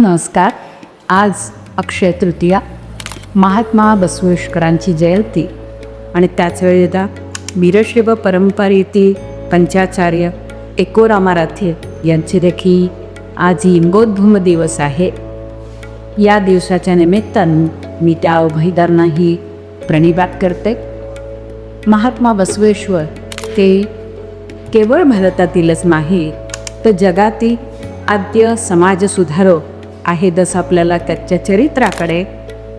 नमस्कार. आज अक्षय तृतीया. महात्मा बसवेश्वरांची जयंती. आणि त्याच वेळेला वीरशैव परंपरेतील पंचाचार्य एकोरामाराथे यांचे देखील आज लिंगोद्भूम दिवस आहे. या दिवसाच्या निमित्तानं मी त्या उभयदारांनाही प्रणिपात करते. महात्मा बसवेश्वर ते केवळ भारतातीलच नाही तर जगातील आद्य समाजसुधारक आहे दस आपल्याला त्याच्या चरित्राकडे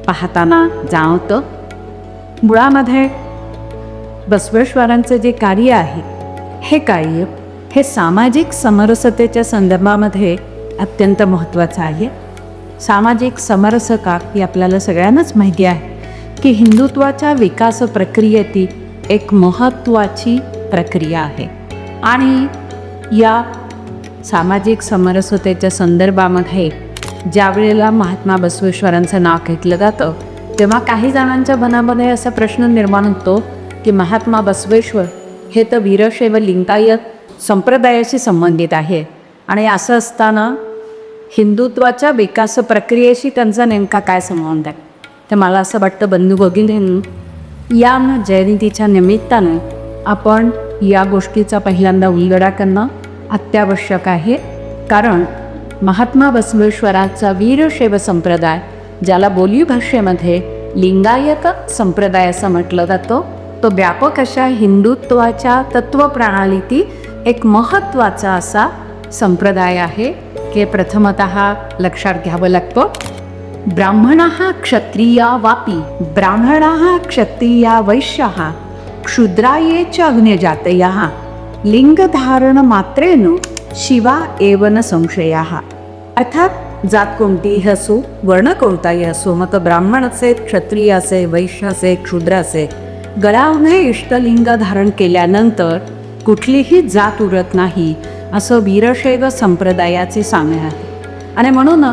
पाहताना जाणवतं. मुळामध्ये बसवेश्वरांचं जे कार्य आहे हे कार्य हे सामाजिक समरसतेच्या संदर्भामध्ये अत्यंत महत्त्वाचं आहे. सामाजिक समरसता ही आपल्याला सगळ्यांनाच माहिती आहे की हिंदुत्वाच्या विकास प्रक्रियेतील एक महत्त्वाची प्रक्रिया आहे. आणि या सामाजिक समरसतेच्या संदर्भामध्ये ज्या वेळेला महात्मा बसवेश्वरांचं नाव घेतलं जातं तेव्हा काही जणांच्या मनामध्ये असा प्रश्न निर्माण होतो की महात्मा बसवेश्वर हे तर वीरशैव लिंगायत संप्रदायाशी संबंधित आहे. आणि असं असताना हिंदुत्वाच्या विकास प्रक्रियेशी त्यांचा नेमका काय संबंध आहे? तर मला असं वाटतं बंधू भगिनी या जयंतीच्या निमित्तानं आपण या गोष्टीचा पहिल्यांदा उलगडा करणं अत्यावश्यक आहे. कारण महात्मा बसवेश्वराचा वीरशैव संप्रदाय ज्याला बोली भाषेमध्ये लिंगायत संप्रदाय असं म्हटलं जातं तो व्यापक अशा हिंदुत्वाच्या तत्त्वप्रणालीतील एक महत्त्वाचा असा संप्रदाय आहे हे प्रथमत लक्षात घ्यावं लागतं. ब्राह्मण क्षत्रिया वापी ब्राह्मण क्षत्रिया वैश्य क्षुद्राये च अग्निजातय लिंगधारण मात्रेन शिवा एवन संशया. अर्थात जात कोणतीही असो वर्ण कोणताही असो मग ब्राह्मण असे क्षत्रिय असे वैश्य असे क्षुद्र असे गळावने इष्टलिंग धारण केल्यानंतर कुठलीही जात उरत नाही असं वीरशैव संप्रदायाचे साम्य आहे. आणि म्हणून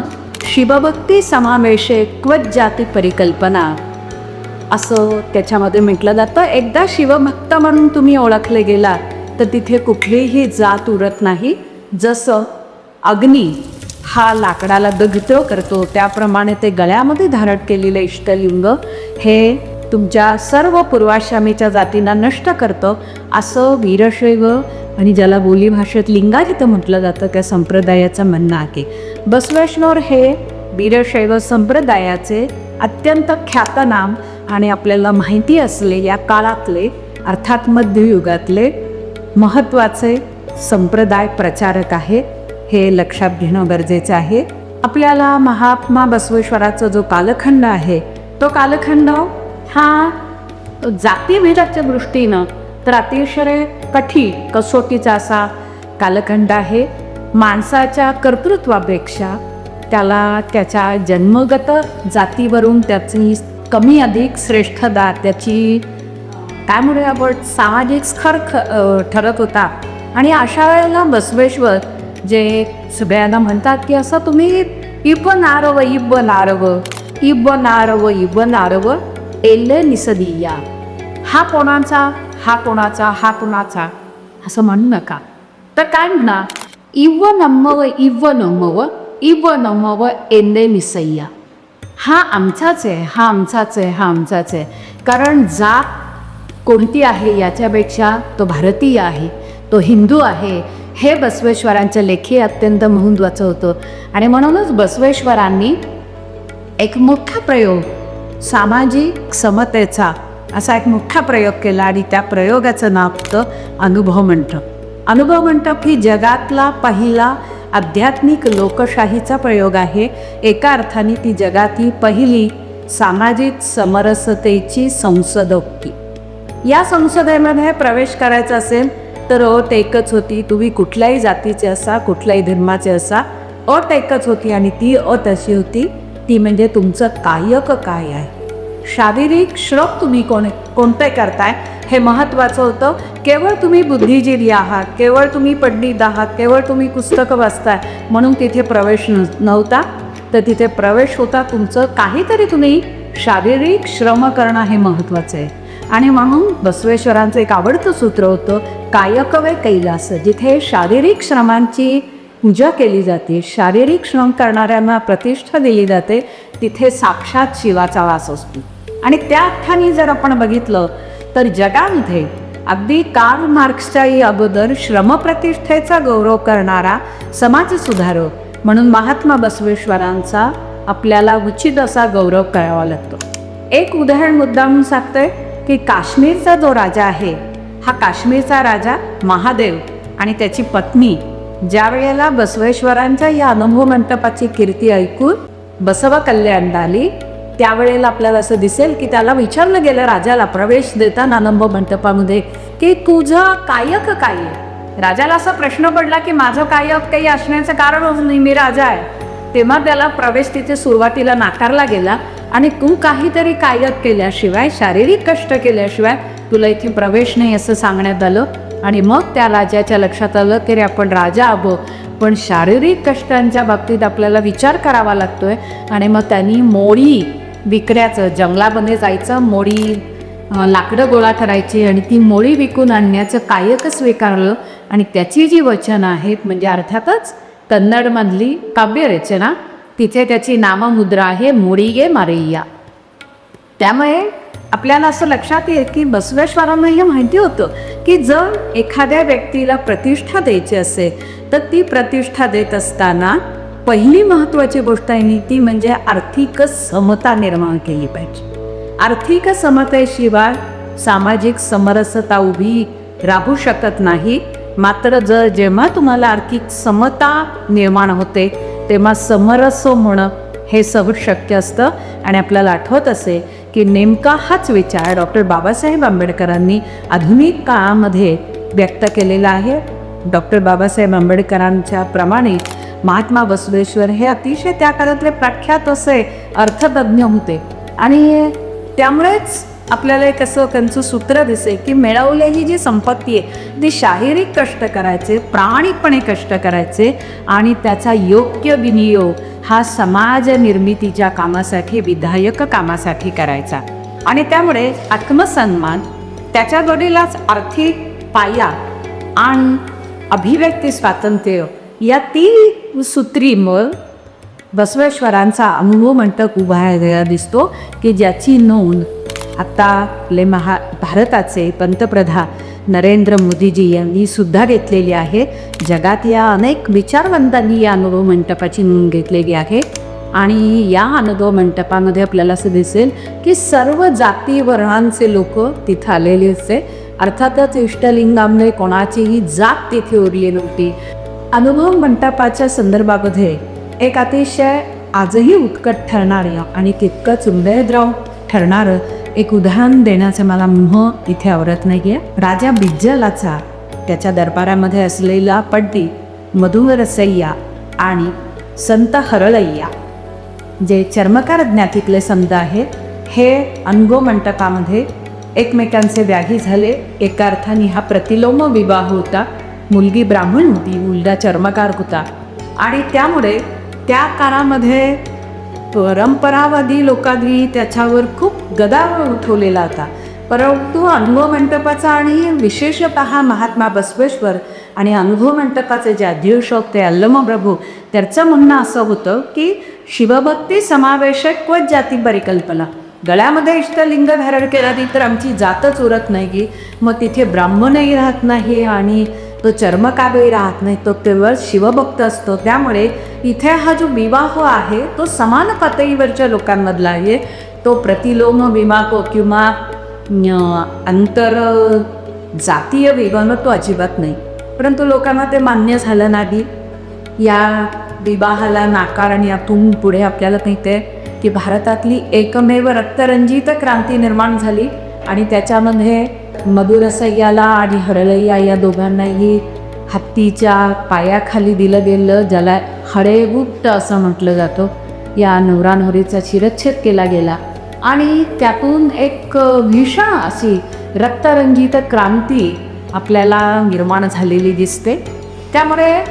शिवभक्ती समावेशे क्वच जाती परिकल्पना असं त्याच्यामध्ये म्हटलं जातं. एकदा शिवभक्त म्हणून तुम्ही ओळखले गेलात तर तिथे कुठलीही जात उरत नाही. जसं अग्नी हा लाकडाला दग्ध करतो त्याप्रमाणे ते गळ्यामध्ये धारण केलेलं इष्टलिंग हे तुमच्या सर्व पूर्वाश्रमीच्या जातींना नष्ट करतं असं वीरशैव आणि ज्याला बोलीभाषेत लिंगायत म्हटलं जातं त्या संप्रदायाचं म्हणणं आहे. बसवेश्वर हे वीरशैव संप्रदायाचे अत्यंत ख्यातनाम आणि आपल्याला माहिती असले या काळातले अर्थात मध्ययुगातले महत्त्वाचे संप्रदाय प्रचारक आहे. हे लक्षात घेणं गरजेचं आहे. आपल्याला महात्मा बसवेश्वराचा जो कालखंड आहे तो कालखंड हा जातीभेदाच्या दृष्टीनं तर अतिशय कठीण कसोटीचा असा कालखंड आहे. माणसाच्या कर्तृत्वापेक्षा त्याला त्याच्या जन्मगत जातीवरून त्याची कमी अधिक श्रेष्ठता त्याची त्यामुळे आपण सामाजिक स्खर ख ठरत होता. आणि अशा वेळेला बसवेश्वर जे सगळ्यांना म्हणतात की असं तुम्ही इब नारव इब नारव इब नारव इब नारव एल्ले निसदिया. हा कोणाचा? हा कोणाचा? हा कोणाचा? असं म्हणू नका. तर काय म्हणा? इव नम्मव इव नम्मव इव नम्मव एल्ले निसय्या. हा आमचाच आहे हा आमचाच आहे हा आमचाच आहे. कारण जात कोणती आहे याच्यापेक्षा तो भारतीय आहे तो हिंदू आहे हे बसवेश्वरांच्या लेखी अत्यंत महत्त्वाचं होतं. आणि म्हणूनच बसवेश्वरांनी एक मोठा प्रयोग सामाजिक समतेचा असा एक मोठा प्रयोग केला आणि त्या प्रयोगाचं नाव होतं अनुभव मंडप. अनुभव मंडप ही जगातला पहिला आध्यात्मिक लोकशाहीचा प्रयोग आहे. एका अर्थाने ती जगातली पहिली सामाजिक समरसतेची संसद होती या संसदेमध्ये प्रवेश करायचा असेल तर अट एकच होती तुम्ही कुठल्याही जातीचे असा कुठल्याही धर्माचे असा. अट एकच होती आणि ती अट अशी होती. ती म्हणजे तुमचं कायक काय आहे? शारीरिक श्रम तुम्ही कोण कोणते करताय? हे महत्त्वाचं होतं. केवळ तुम्ही बुद्धिजीवी आहात केवळ तुम्ही पंडित आहात केवळ तुम्ही पुस्तकं वाचताय म्हणून तिथे प्रवेश नव्हता. तर तिथे प्रवेश होता तुमचं काहीतरी तुम्ही शारीरिक श्रम करणं हे महत्त्वाचं आहे. आणि म्हणून बसवेश्वरांचं एक आवडतं सूत्र होतं कायकवे कैलास जिथे शारीरिक श्रमांची पूजा केली जाते. शारीरिक श्रम करणाऱ्यांना प्रतिष्ठा दिली जाते. तिथे साक्षात शिवाचा वास असतो. आणि त्या अर्थाने जर आपण बघितलं तर जगामध्ये अगदी कार्ल मार्क्सच्याही अगोदर श्रमप्रतिष्ठेचा गौरव करणारा समाजसुधारक म्हणून महात्मा बसवेश्वरांचा आपल्याला उचित असा गौरव करावा लागतो. एक उदाहरण मुद्दा म्हणून सांगते. की काश्मीरचा जो राजा आहे हा काश्मीरचा राजा महादेव आणि त्याची पत्नी ज्या वेळेला बसवेश्वरांच्या या अनुभव मंडपाची कीर्ती ऐकून बसव कल्याण आली त्यावेळेला आपल्याला असं दिसेल की त्याला विचारलं गेलं राजाला प्रवेश देताना अनुभव मंडपामध्ये की तुझं कायक काय राजाला असा प्रश्न पडला की माझं कायक काही असण्याचं कारणच नाही मी राजा आहे. तेव्हा त्याला प्रवेश तिथे सुरुवातीला नाकारला गेला. आणि तू काहीतरी कायद केल्याशिवाय शारीरिक कष्ट केल्याशिवाय तुला इथे प्रवेश नाही असं सांगण्यात आलं. आणि मग त्या राजाच्या लक्षात आलं की रे आपण राजा आबो. पण शारीरिक कष्टांच्या बाबतीत आपल्याला विचार करावा लागतोय. आणि मग त्यांनी मोडी विकण्याचं जंगलामध्ये जायचं मोडी लाकडं गोळा करायची आणि ती मोळी विकून आणण्याचं कायक स्वीकारलं. आणि त्याची जी वचनं आहेत म्हणजे अर्थातच कन्नडमधली काव्यरचना तिथे त्याची नाममुद्रा आहे मोडीगे मारैया. त्यामुळे आपल्याला असं लक्षात येईल की बसवेश्वरांना हे माहिती होतं की जर एखाद्या व्यक्तीला प्रतिष्ठा द्यायची असेल तर ती प्रतिष्ठा देत असताना पहिली महत्त्वाची गोष्ट आहे ती म्हणजे आर्थिक समता निर्माण केली पाहिजे. आर्थिक समतेशिवाय सामाजिक समरसता उभी राहू शकत नाही. मात्र जर जेव्हा तुम्हाला आर्थिक समता निर्माण होते तेव्हा समरस होणं हे सहज शक्य असतं. आणि आपल्याला आठवत असे की नेमका हाच विचार डॉक्टर बाबासाहेब आंबेडकरांनी आधुनिक काळामध्ये व्यक्त केलेला आहे. डॉक्टर बाबासाहेब आंबेडकरांच्या प्रमाणे महात्मा बसवेश्वर हे अतिशय त्या काळातले प्रख्यात असे अर्थतज्ञ होते. आणि त्यामुळेच आपल्याला एक असं त्यांचं सूत्र दिसे की मिळवलेली जी संपत्ती आहे ती शारीरिक कष्ट करायचे प्राणिकपणे कष्ट करायचे आणि त्याचा योग्य विनियोग हा समाज निर्मितीच्या कामासाठी विधायक कामासाठी करायचा. आणि त्यामुळे आत्मसन्मान त्याच्या जोडीलाच आर्थिक पाया आणि अभिव्यक्ती स्वातंत्र्य या तीन सूत्रीमुळं बसवेश्वरांचा अनुभव म्हणतं उभा दिसतो की ज्याची नोंद आता आपले महा भारताचे पंतप्रधान नरेंद्र मोदीजी यांनी सुद्धा घेतलेली आहे. जगात या अनेक विचारवंतांनी या अनुभव मंडपाची नोंद घेतलेली आहे. आणि या अनुभव मंडपामध्ये आपल्याला असं दिसेल की सर्व जाती वर्णांचे लोक तिथं आलेले असते अर्थातच इष्टलिंगामुळे कोणाचीही जात तिथे उरली नव्हती. अनुभव मंडपाच्या संदर्भामध्ये एक अतिशय आजही उत्कट ठरणारं आणि तितकंच हृदयद्राव ठरणारं एक उदाहरण देण्याचं मला मोह इथे आवडत नाही आहे राजा बिज्जलाचा त्याच्या दरबारामध्ये असलेला पड्डी मधुरसय्या आणि संत हरळय्या जे चर्मकार ज्ञातीतले संत आहेत हे अनगो मंडपामध्ये एकमेकांचे व्याधी झाले. एका अर्थाने हा प्रतिलोम विवाह होता. मुलगी ब्राह्मण होती मुलगा चर्मकार होता. आणि त्यामुळे त्या काळामध्ये परंपरावादी लोकांनी त्याच्यावर खूप गदा उठवलेला होता. परंतु अनुभव मंडपाचा आणि विशेषत महात्मा बसवेश्वर आणि अनुभव मंडपाचे जे अध्यक्ष ते अल्लम प्रभू त्याचं म्हणणं असं होतं की शिवभक्ती समावेशक व जाती परिकल्पना? गळ्यामध्ये इष्टलिंग धारण केला ती तर आमची जातच उरत नाही की मग तिथे ब्राह्मणही राहत नाही आणि तो चर्मकाबही राहत नाही तो केवळ शिवभक्त असतो. त्यामुळे इथे हा जो विवाह आहे तो समान पातळीवरच्या लोकांमधला आहे. तो प्रतिलोम विवाह किंवा अंतर आंतर जातीय विवाह तो अजिबात नाही. परंतु लोकांना ते मान्य झालं नाही. या विवाहाला नाकार आणि यातून पुढे आपल्याला माहिती आहे की भारतातली एकमेव रक्तरंजित क्रांती निर्माण झाली. आणि त्याच्यामध्ये मधुरसय्याला आणि हरळय्या या दोघांनाही हत्तीच्या पायाखाली दिलं गेलं ज्याला हळेगुप्त असं म्हटलं जातं. या नवरानवरीचा शिरच्छेद केला गेला. आणि त्यातून एक भीषण अशी रक्तरंजित क्रांती आपल्याला निर्माण झालेली दिसते. त्यामुळे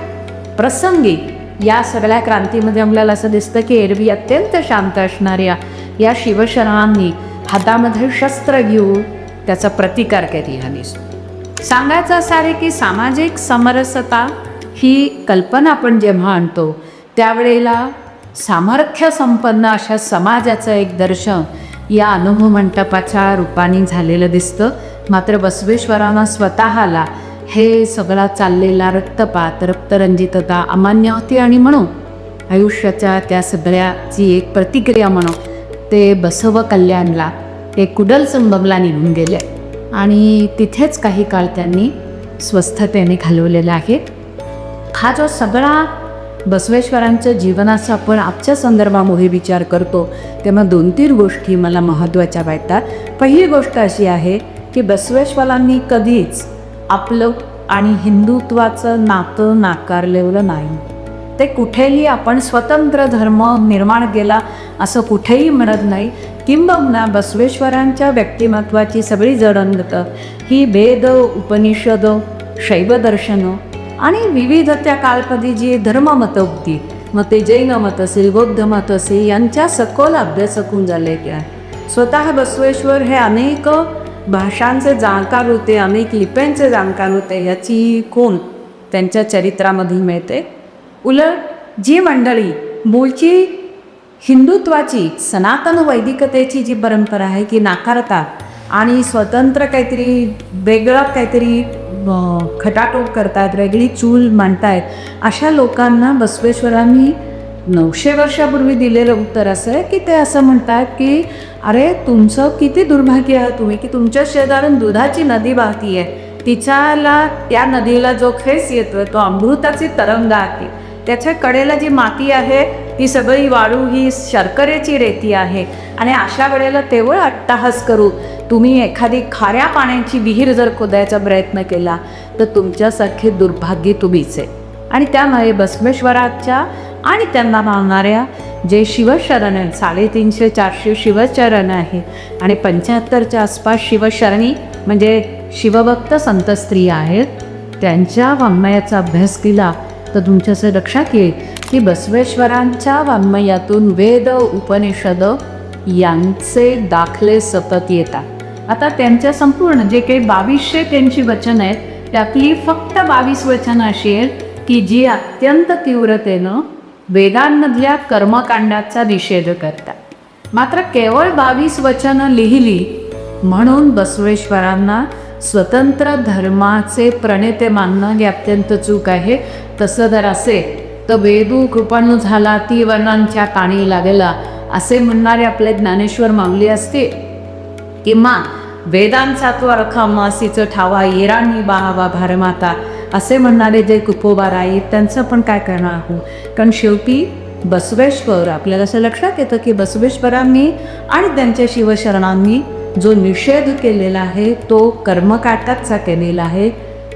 प्रसंगी या सगळ्या क्रांतीमध्ये आपल्याला असं दिसतं की एरवी अत्यंत शांत असणाऱ्या या शिवशरणांनी हातामध्ये शस्त्र घेऊन त्याचा प्रतिकार केली हा दिसतो? सांगायचं असं आहे की सामाजिक समरसता ही कल्पना आपण जेव्हा आणतो त्यावेळेला सामर्थ्य संपन्न अशा समाजाचं एक दर्शन या अनुभव मंडपाच्या रूपाने झालेलं दिसतं. मात्र बसवेश्वरांना स्वतःला हे सगळा चाललेला रक्तपात रक्तरंजितता अमान्य होती आणि म्हणून आयुष्याच्या त्या सगळ्याची एक प्रतिक्रिया म्हणून ते बसव कल्याणला ते कुडल संगमला निघून गेले. आणि तिथेच काही काळ त्यांनी स्वस्थतेने घालवलेला आहे. हा जो सगळा बसवेश्वरांच्या जीवनाचा आपण आजच्या संदर्भामध्ये विचार करतो तेव्हा दोन तीन गोष्टी मला महत्त्वाच्या वाटतात. पहिली गोष्ट अशी आहे की बसवेश्वरांनी कधीच आपलं आणि हिंदुत्वाचं नातं नाकारलेलं नाही. ते कुठेही आपण स्वतंत्र धर्म निर्माण केला असं कुठेही म्हणत नाही. किंबहुना बसवेश्वरांच्या व्यक्तिमत्वाची सगळी जडणघट ही वेद उपनिषद शैवदर्शनं आणि विविध त्या कालपदी जी धर्ममतं होती मग ते जैन मत असेल बौद्ध मत असेल यांच्या सखोल अभ्यासकून झाले त्या. स्वतः बसवेश्वर हे अनेक भाषांचे जाणकार होते अनेक लिप्यांचे जाणकार होते याची खूण त्यांच्या चरित्रामध्ये मिळते. उलट जी मंडळी मूळची हिंदुत्वाची सनातन वैदिकतेची जी परंपरा आहे की नाकारतात आणि स्वतंत्र काहीतरी वेगळं काहीतरी खटाटोप करतात वेगळी चूल मांडतायत अशा लोकांना बसवेश्वरांनी नऊशे वर्षापूर्वी दिलेलं उत्तर असं आहे की ते असं म्हणतात की अरे तुमचं किती दुर्भाग्य आहे तुम्ही की तुमच्या शेजारून दुधाची नदी वाहती आहे तिच्याला त्या नदीला जो खेस येतो तो अमृताची तरंग आहे. त्याच्या कडेला जी माती आहे ती सगळी वाळू ही शर्करेची रेती आहे. आणि अशा वेळेला तेवढं अट्टाहास करू तुम्ही एखादी खाऱ्या पाण्याची विहीर जर खोदायचा प्रयत्न केला तर तुमच्यासारखे दुर्भाग्य तुम्हीच आहे. आणि त्यामुळे भस्मेश्वराच्या आणि त्यांना मावणाऱ्या जे शिवशरण आहेत साडेतीनशे चारशे शिवचरण आहे आणि पंच्याहत्तरच्या आसपास शिवशरणी म्हणजे शिवभक्त संत स्त्रिया आहेत त्यांच्या वाङ्मयाचा अभ्यास केला तर तुमच्या असं लक्षात येईल की बसवेश्वरांच्या वाङ्मयातून वेद उपनिषद यांचे दाखले सतत येतात. आता त्यांच्या संपूर्ण जे काही बावीसशे त्यांची वचन आहेत त्यातली फक्त बावीस वचनं अशी आहेत की जी अत्यंत तीव्रतेनं वेदांमधल्या कर्मकांडाचा निषेध करतात. मात्र केवळ बावीस वचनं लिहिली म्हणून बसवेश्वरांना स्वतंत्र धर्माचे प्रणेते मानणं हे अत्यंत चूक आहे. तसं जर असेल तर वेदू कृपणू झाला ती वर्णांच्या काणी लागला असे म्हणणारे आपले ज्ञानेश्वर माऊली असते किंवा वेदांचा तो अर्थ मासीचं ठावा येराणी बाहावा भारमाता असे म्हणणारे जे कुपोबार आहेत त्यांचं पण काय करणार आहोत? कारण शेवटी बसवेश्वर आपल्याला असं लक्षात येतं की बसवेश्वरांनी आणि त्यांच्या शिवशरणांनी जो निषेध केलेला आहे तो कर्मकाटाचा केलेला आहे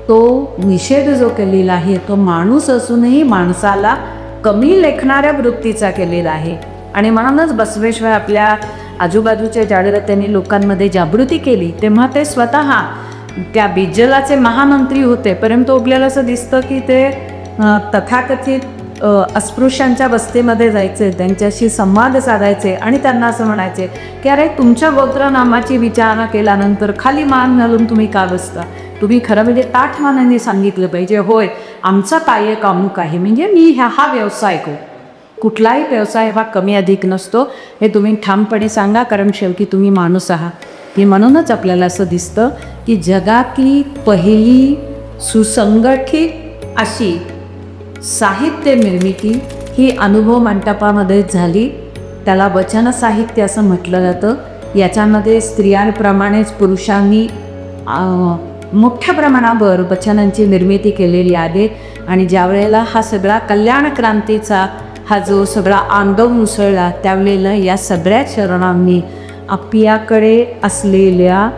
तो निषेध जो केलेला आहे तो माणूस असूनही माणसाला कमी लेखणाऱ्या वृत्तीचा केलेला आहे. आणि म्हणूनच बसवेश्वर आपल्या आजूबाजूच्या जागेला त्यांनी लोकांमध्ये जागृती केली तेव्हा ते स्वतः त्या बिज्जलाचे महामंत्री होते. परंतु आपल्याला असं दिसतं की ते तथाकथित अस्पृश्यांच्या वस्तीमध्ये जायचे त्यांच्याशी संवाद साधायचे आणि त्यांना असं म्हणायचे की अरे तुमच्या गोत्रनामाची विचारणा केल्यानंतर खाली मान घालून तुम्ही का बसता? तुम्ही खरं म्हणजे ताठ मानाने सांगितलं पाहिजे. होय आमचा काय कामुक आहे. म्हणजे मी ह्या हा व्यवसाय करू. कुठलाही व्यवसाय हा कमी अधिक नसतो. हे तुम्ही ठामपणे सांगा कारण शेवटी तुम्ही माणूस आहात. की म्हणूनच आपल्याला असं दिसतं की जगातली पहिली सुसंगठित अशी साहित्य निर्मिती ही अनुभव मंडपामध्ये झाली. त्याला वचन साहित्य असं म्हटलं जातं. याच्यामध्ये स्त्रियांप्रमाणेच पुरुषांनी मोठ्या प्रमाणावर वचनांची निर्मिती केलेली आहे. आणि ज्यावेळेला हा सगळा कल्याण क्रांतीचा हा जो सगळा आंदोलन उसळला त्यावेळेला या सगळ्या चरणांनी आपल्याकडे असलेल्या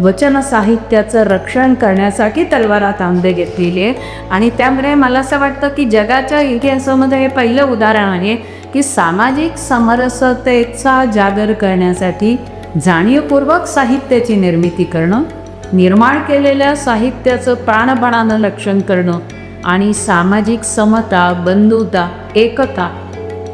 वचन साहित्याचं रक्षण करण्यासाठी तलवारात तांबे घेतलेली आहे आणि त्यामुळे मला असं वाटतं की जगाच्या इतिहासामध्ये हे पहिलं उदाहरण आहे की सामाजिक समरसतेचा जागर करण्यासाठी जाणीवपूर्वक साहित्याची निर्मिती करणं निर्माण केलेल्या साहित्याचं प्राणपणानं रक्षण करणं आणि सामाजिक समता बंधुता एकता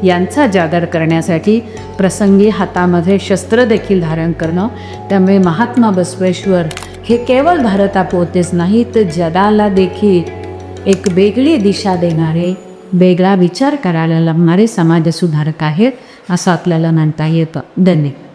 यांचा जागर करण्यासाठी प्रसंगी हातामध्ये शस्त्र देखील धारण करणं त्यामुळे महात्मा बसवेश्वर हे केवळ भारतापोतेच नाही तर जगाला देखील एक वेगळी दिशा देणारे वेगळा विचार करायला लागणारे समाजसुधारक आहेत असं आपल्याला म्हणता येतं. धन्यवाद.